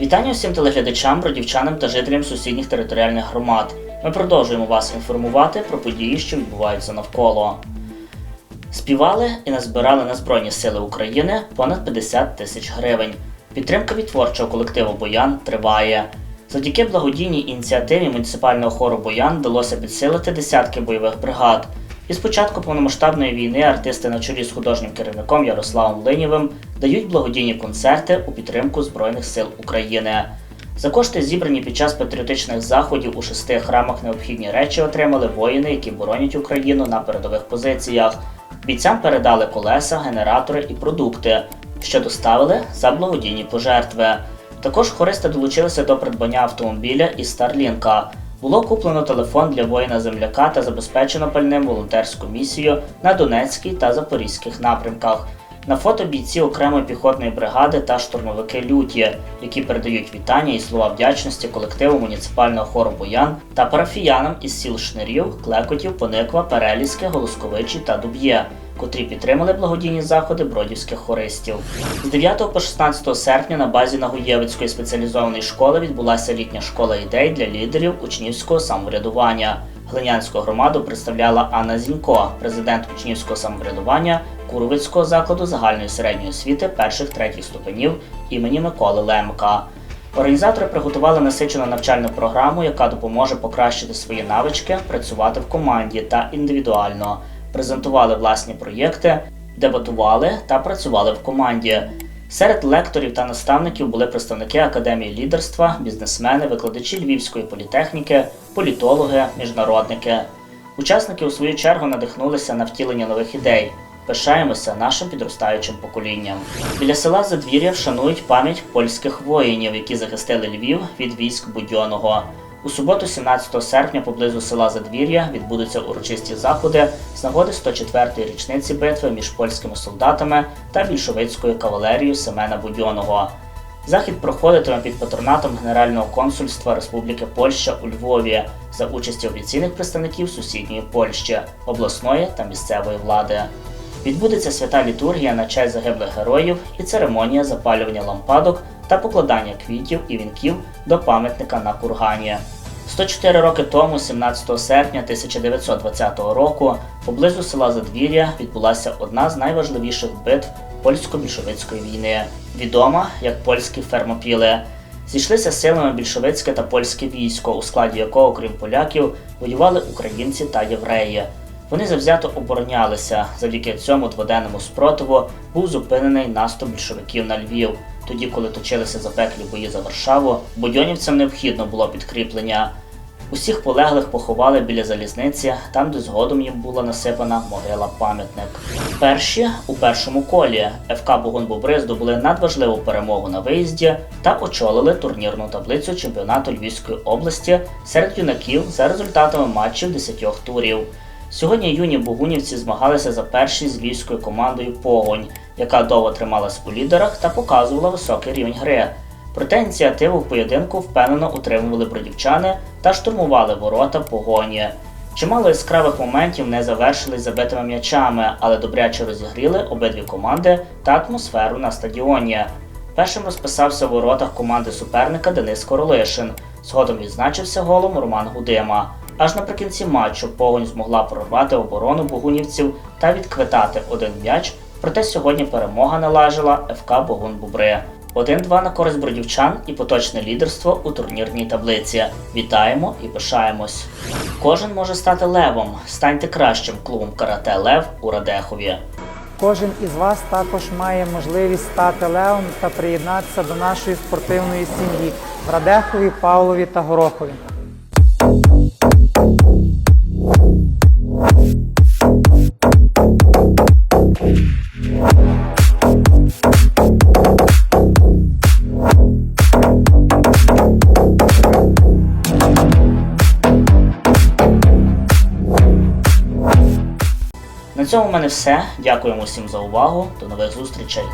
Вітання усім телеглядачам, бродівчанам та жителям сусідніх територіальних громад. Ми продовжуємо вас інформувати про події, що відбуваються навколо. Співали і назбирали на Збройні Сили України понад 50 тисяч гривень. Підтримка від творчого колективу Боян триває. Завдяки благодійній ініціативі муніципального хору Боян вдалося підсилити десятки бойових бригад. І з початку повномасштабної війни артисти на чолі з художнім керівником Ярославом Линєвим дають благодійні концерти у підтримку Збройних сил України. За кошти, зібрані під час патріотичних заходів у шести храмах, необхідні речі отримали воїни, які боронять Україну на передових позиціях. Бійцям передали колеса, генератори і продукти, що доставили за благодійні пожертви. Також хористи долучилися до придбання автомобіля і Старлінка. Було куплено телефон для воїна-земляка та забезпечено пальним волонтерську місію на Донецькій та Запорізьких напрямках. На фото бійці окремої піхотної бригади та штурмовики люті, які передають вітання і слова вдячності колективу муніципального хору Боян та парафіянам із сіл Шнирів, Клекотів, Пониква, Переліське, Голосковичі та Дуб'є, котрі підтримали благодійні заходи бродівських хористів. З 9 по 16 серпня на базі Нагоєвицької спеціалізованої школи відбулася літня школа ідей для лідерів учнівського самоврядування. Глинянську громаду представляла Анна Зінько, президент учнівського самоврядування Куровицького закладу загальної середньої освіти перших третіх ступенів імені Миколи Лемка. Організатори приготували насичену навчальну програму, яка допоможе покращити свої навички, працювати в команді та індивідуально, презентували власні проєкти, дебатували та працювали в команді. Серед лекторів та наставників були представники академії лідерства, бізнесмени, викладачі Львівської політехніки, політологи, міжнародники. Учасники у свою чергу надихнулися на втілення нових ідей. Пишаємося нашим підростаючим поколінням. Біля села Задвір'я вшанують пам'ять польських воїнів, які захистили Львів від військ Будьоного. У суботу, 17 серпня, поблизу села Задвір'я відбудуться урочисті заходи з нагоди 104-ї річниці битви між польськими солдатами та більшовицькою кавалерією Семена Будьоного. Захід проходитиме під патронатом Генерального консульства Республіки Польща у Львові за участі офіційних представників сусідньої Польщі, обласної та місцевої влади. Відбудеться свята літургія на честь загиблих героїв і церемонія запалювання лампадок та покладання квітів і вінків до пам'ятника на кургані. 104 роки тому, 17 серпня 1920 року, поблизу села Задвір'я відбулася одна з найважливіших битв польсько-більшовицької війни, відома як польські фермопіли. Зійшлися силами більшовицьке та польське військо, у складі якого, крім поляків, воювали українці та євреї. Вони завзято оборонялися. Завдяки цьому дводенному спротиву був зупинений наступ більшовиків на Львів. Тоді, коли точилися запеклі бої за Варшаву, будьонівцям необхідно було підкріплення. Усіх полеглих поховали біля залізниці, там, де згодом їм була насипана могила-пам'ятник. Перші у першому колі ФК Богун Бобри здобули надважливу перемогу на виїзді та очолили турнірну таблицю чемпіонату Львівської області серед юнаків за результатами матчів 10 турів. Сьогодні юні богунівці змагалися за першість з львівською командою Погонь, яка довго трималась у лідерах та показувала високий рівень гри. Проте ініціативу в поєдинку впевнено утримували бродівчани та штурмували ворота погоні. Чимало яскравих моментів не завершились забитими м'ячами, але добряче розігріли обидві команди та атмосферу на стадіоні. Першим розписався в воротах команди суперника Денис Королишин. Згодом відзначився голом Роман Гудима. Аж наприкінці матчу погонь змогла прорвати оборону богунівців та відквитати один м'яч. Проте сьогодні перемога належала ФК Богун Бубри. 1-2 на користь бродівчан і поточне лідерство у турнірній таблиці. Вітаємо і пишаємось. Кожен може стати левом. Станьте кращим клубом карате Лев у Радехові. Кожен із вас також має можливість стати левом та приєднатися до нашої спортивної сім'ї в Радехові, Павлові та Горохові. Цьому в мене все. Дякуємо всім за увагу. До нових зустрічей.